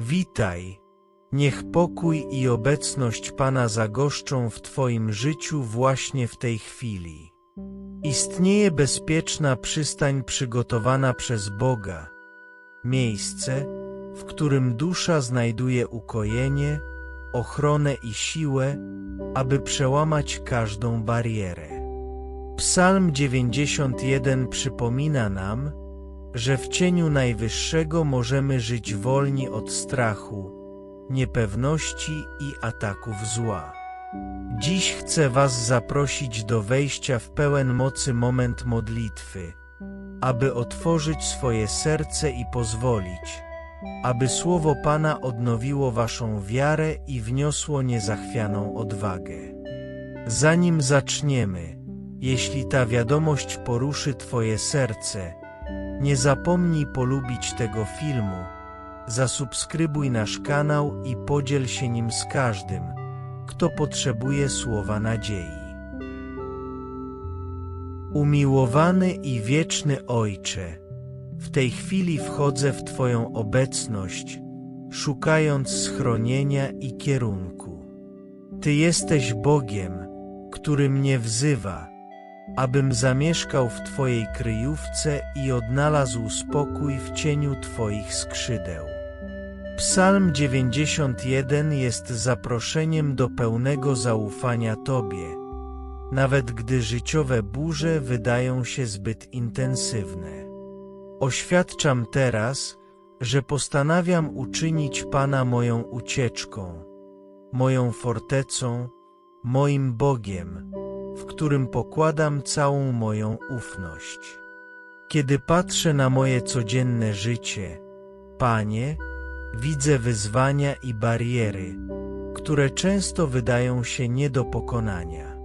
Witaj. Niech pokój i obecność Pana zagoszczą w Twoim życiu właśnie w tej chwili. Istnieje bezpieczna przystań przygotowana przez Boga, miejsce, w którym dusza znajduje ukojenie, ochronę i siłę, aby przełamać każdą barierę. Psalm 91 przypomina nam, że w cieniu Najwyższego możemy żyć wolni od strachu, niepewności i ataków zła. Dziś chcę Was zaprosić do wejścia w pełen mocy moment modlitwy, aby otworzyć swoje serce i pozwolić, aby Słowo Pana odnowiło Waszą wiarę i wniosło niezachwianą odwagę. Zanim zaczniemy, jeśli ta wiadomość poruszy Twoje serce, nie zapomnij polubić tego filmu, zasubskrybuj nasz kanał i podziel się nim z każdym, kto potrzebuje słowa nadziei. Umiłowany i wieczny Ojcze, w tej chwili wchodzę w Twoją obecność, szukając schronienia i kierunku. Ty jesteś Bogiem, który mnie wzywa, abym zamieszkał w Twojej kryjówce i odnalazł spokój w cieniu Twoich skrzydeł. Psalm 91 jest zaproszeniem do pełnego zaufania Tobie, nawet gdy życiowe burze wydają się zbyt intensywne. Oświadczam teraz, że postanawiam uczynić Pana moją ucieczką, moją fortecą, moim Bogiem, w którym pokładam całą moją ufność. Kiedy patrzę na moje codzienne życie, Panie, widzę wyzwania i bariery, które często wydają się nie do pokonania.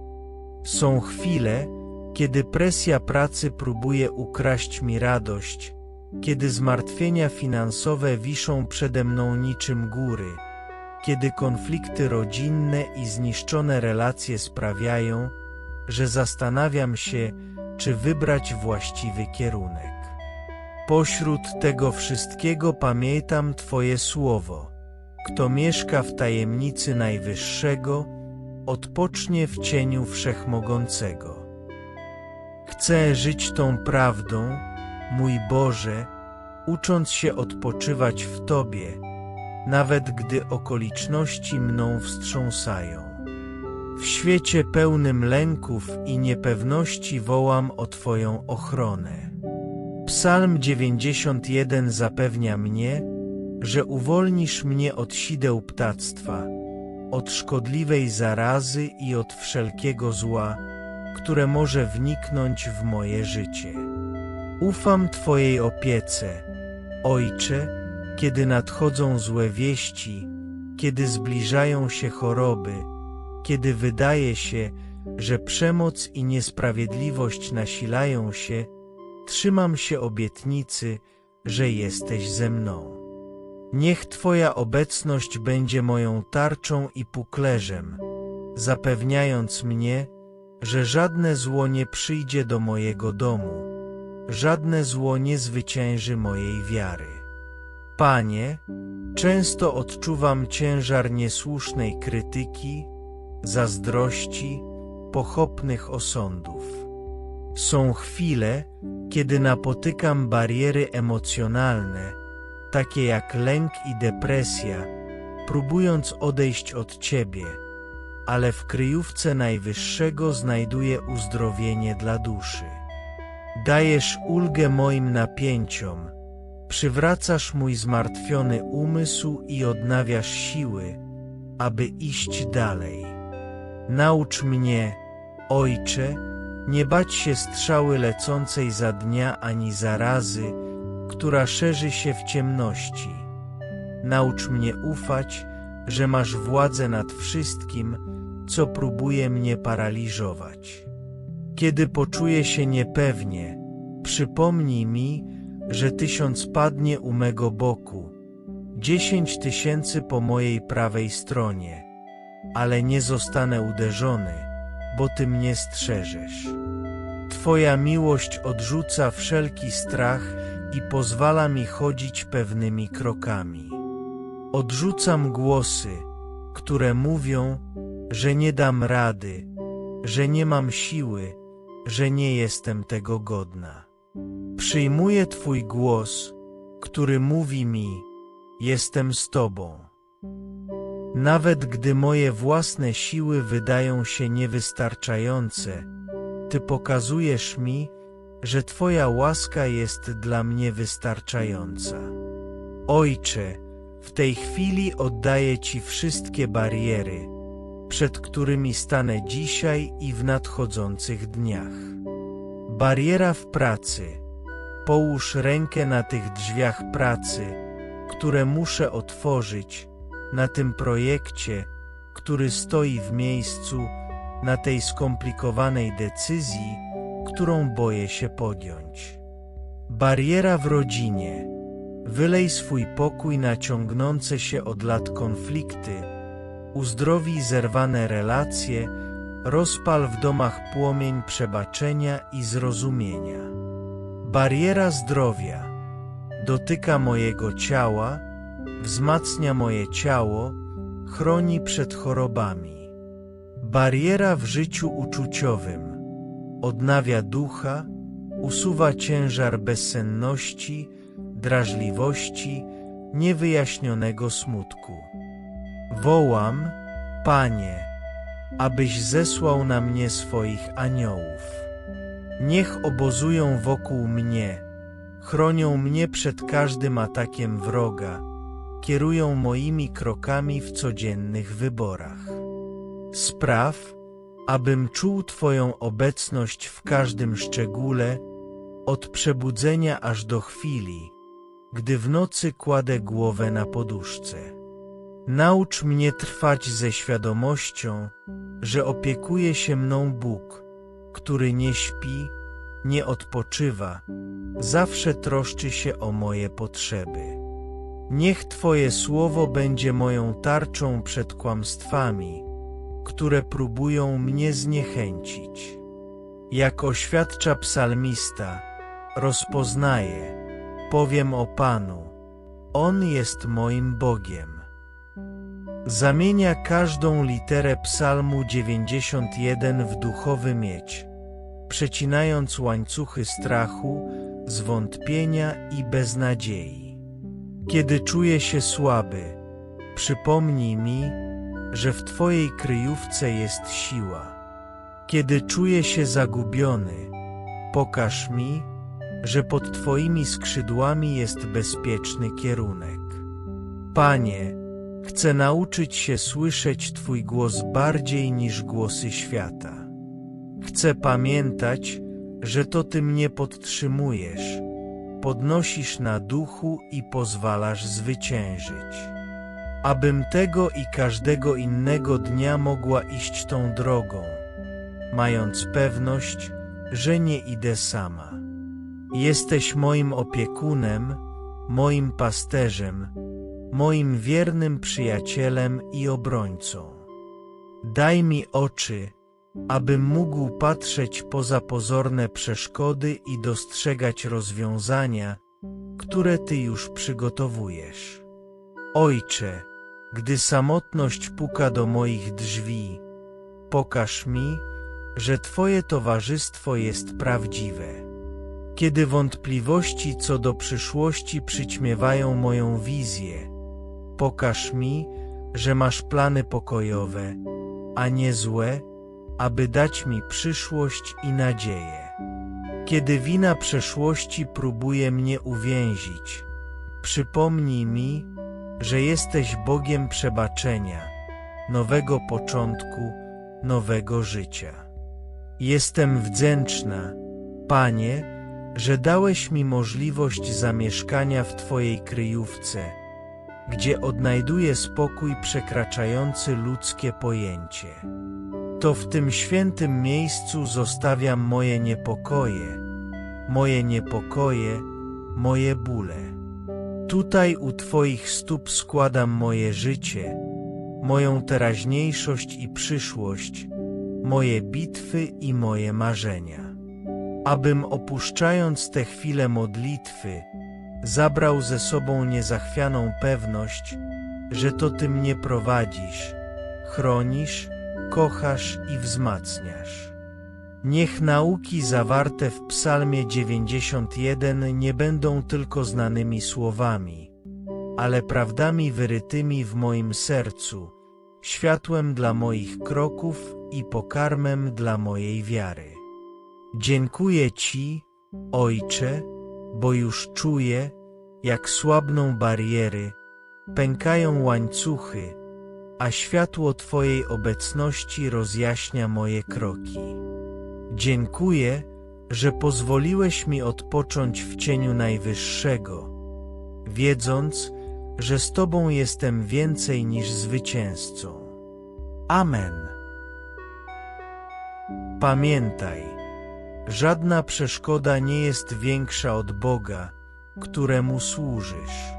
Są chwile, kiedy presja pracy próbuje ukraść mi radość, kiedy zmartwienia finansowe wiszą przede mną niczym góry, kiedy konflikty rodzinne i zniszczone relacje sprawiają, że zastanawiam się, czy wybrać właściwy kierunek. Pośród tego wszystkiego pamiętam Twoje słowo. Kto mieszka w tajemnicy Najwyższego, odpocznie w cieniu Wszechmogącego. Chcę żyć tą prawdą, mój Boże, ucząc się odpoczywać w Tobie, nawet gdy okoliczności mną wstrząsają. W świecie pełnym lęków i niepewności wołam o Twoją ochronę. Psalm 91 zapewnia mnie, że uwolnisz mnie od sideł ptactwa, od szkodliwej zarazy i od wszelkiego zła, które może wniknąć w moje życie. Ufam Twojej opiece, Ojcze, kiedy nadchodzą złe wieści, kiedy zbliżają się choroby, kiedy wydaje się, że przemoc i niesprawiedliwość nasilają się, trzymam się obietnicy, że jesteś ze mną. Niech Twoja obecność będzie moją tarczą i puklerzem, zapewniając mnie, że żadne zło nie przyjdzie do mojego domu, żadne zło nie zwycięży mojej wiary. Panie, często odczuwam ciężar niesłusznej krytyki, zazdrości, pochopnych osądów. Są chwile, kiedy napotykam bariery emocjonalne, takie jak lęk i depresja, próbując odejść od Ciebie, ale w kryjówce Najwyższego znajduję uzdrowienie dla duszy. Dajesz ulgę moim napięciom, przywracasz mój zmartwiony umysł i odnawiasz siły, aby iść dalej. Naucz mnie, Ojcze, nie bać się strzały lecącej za dnia ani zarazy, która szerzy się w ciemności. Naucz mnie ufać, że masz władzę nad wszystkim, co próbuje mnie paraliżować. Kiedy poczuję się niepewnie, przypomnij mi, że tysiąc padnie u mego boku, dziesięć tysięcy po mojej prawej stronie, ale nie zostanę uderzony, bo Ty mnie strzeżesz. Twoja miłość odrzuca wszelki strach i pozwala mi chodzić pewnymi krokami. Odrzucam głosy, które mówią, że nie dam rady, że nie mam siły, że nie jestem tego godna. Przyjmuję Twój głos, który mówi mi: Jestem z Tobą. Nawet gdy moje własne siły wydają się niewystarczające, Ty pokazujesz mi, że Twoja łaska jest dla mnie wystarczająca. Ojcze, w tej chwili oddaję Ci wszystkie bariery, przed którymi stanę dzisiaj i w nadchodzących dniach. Bariera w pracy. Połóż rękę na tych drzwiach pracy, które muszę otworzyć, na tym projekcie, który stoi w miejscu, na tej skomplikowanej decyzji, którą boję się podjąć. Bariera w rodzinie. Wylej swój pokój na ciągnące się od lat konflikty, uzdrowij zerwane relacje, rozpal w domach płomień przebaczenia i zrozumienia. Bariera zdrowia dotyka mojego ciała, wzmacnia moje ciało, chroni przed chorobami. Bariera w życiu uczuciowym odnawia ducha, usuwa ciężar bezsenności, drażliwości, niewyjaśnionego smutku. Wołam, Panie, abyś zesłał na mnie swoich aniołów. Niech obozują wokół mnie, chronią mnie przed każdym atakiem wroga, kierują moimi krokami w codziennych wyborach. Spraw, abym czuł Twoją obecność w każdym szczególe, od przebudzenia aż do chwili, gdy w nocy kładę głowę na poduszce. Naucz mnie trwać ze świadomością, że opiekuje się mną Bóg, który nie śpi, nie odpoczywa, zawsze troszczy się o moje potrzeby. Niech Twoje słowo będzie moją tarczą przed kłamstwami, które próbują mnie zniechęcić. Jak oświadcza psalmista, rozpoznaję, powiem o Panu, On jest moim Bogiem. Zamienia każdą literę psalmu 91 w duchowy miecz, przecinając łańcuchy strachu, zwątpienia i beznadziei. Kiedy czuję się słaby, przypomnij mi, że w Twojej kryjówce jest siła. Kiedy czuję się zagubiony, pokaż mi, że pod Twoimi skrzydłami jest bezpieczny kierunek. Panie, chcę nauczyć się słyszeć Twój głos bardziej niż głosy świata. Chcę pamiętać, że to Ty mnie podtrzymujesz, podnosisz na duchu i pozwalasz zwyciężyć. Abym tego i każdego innego dnia mogła iść tą drogą, mając pewność, że nie idę sama. Jesteś moim opiekunem, moim pasterzem, moim wiernym przyjacielem i obrońcą. Daj mi oczy, abym mógł patrzeć poza pozorne przeszkody i dostrzegać rozwiązania, które Ty już przygotowujesz. Ojcze, gdy samotność puka do moich drzwi, pokaż mi, że Twoje towarzystwo jest prawdziwe. Kiedy wątpliwości co do przyszłości przyćmiewają moją wizję, pokaż mi, że masz plany pokojowe, a nie złe, aby dać mi przyszłość i nadzieję. Kiedy wina przeszłości próbuje mnie uwięzić, przypomnij mi, że jesteś Bogiem przebaczenia, nowego początku, nowego życia. Jestem wdzięczna, Panie, że dałeś mi możliwość zamieszkania w Twojej kryjówce, gdzie odnajduję spokój przekraczający ludzkie pojęcie. To w tym świętym miejscu zostawiam moje niepokoje, moje niepokoje, moje bóle. Tutaj u Twoich stóp składam moje życie, moją teraźniejszość i przyszłość, moje bitwy i moje marzenia abym opuszczając te chwile modlitwy, zabrał ze sobą niezachwianą pewność, że to Ty mnie prowadzisz, chronisz, kochasz i wzmacniasz. Niech nauki zawarte w Psalmie 91 nie będą tylko znanymi słowami, ale prawdami wyrytymi w moim sercu, światłem dla moich kroków i pokarmem dla mojej wiary. Dziękuję Ci, Ojcze, bo już czuję, jak słabną bariery, pękają łańcuchy, a światło Twojej obecności rozjaśnia moje kroki. Dziękuję, że pozwoliłeś mi odpocząć w cieniu Najwyższego, wiedząc, że z Tobą jestem więcej niż zwycięzcą. Amen. Pamiętaj, żadna przeszkoda nie jest większa od Boga, któremu służysz.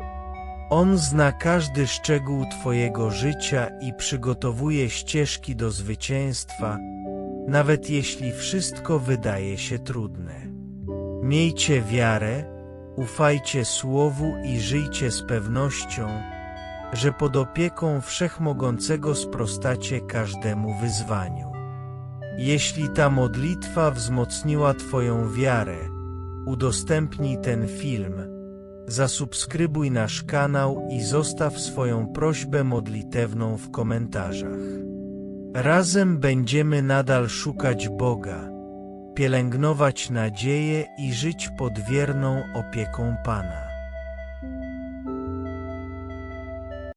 On zna każdy szczegół Twojego życia i przygotowuje ścieżki do zwycięstwa, nawet jeśli wszystko wydaje się trudne. Miejcie wiarę, ufajcie Słowu i żyjcie z pewnością, że pod opieką Wszechmogącego sprostacie każdemu wyzwaniu. Jeśli ta modlitwa wzmocniła Twoją wiarę, udostępnij ten film, zasubskrybuj nasz kanał i zostaw swoją prośbę modlitewną w komentarzach. Razem będziemy nadal szukać Boga, pielęgnować nadzieję i żyć pod wierną opieką Pana.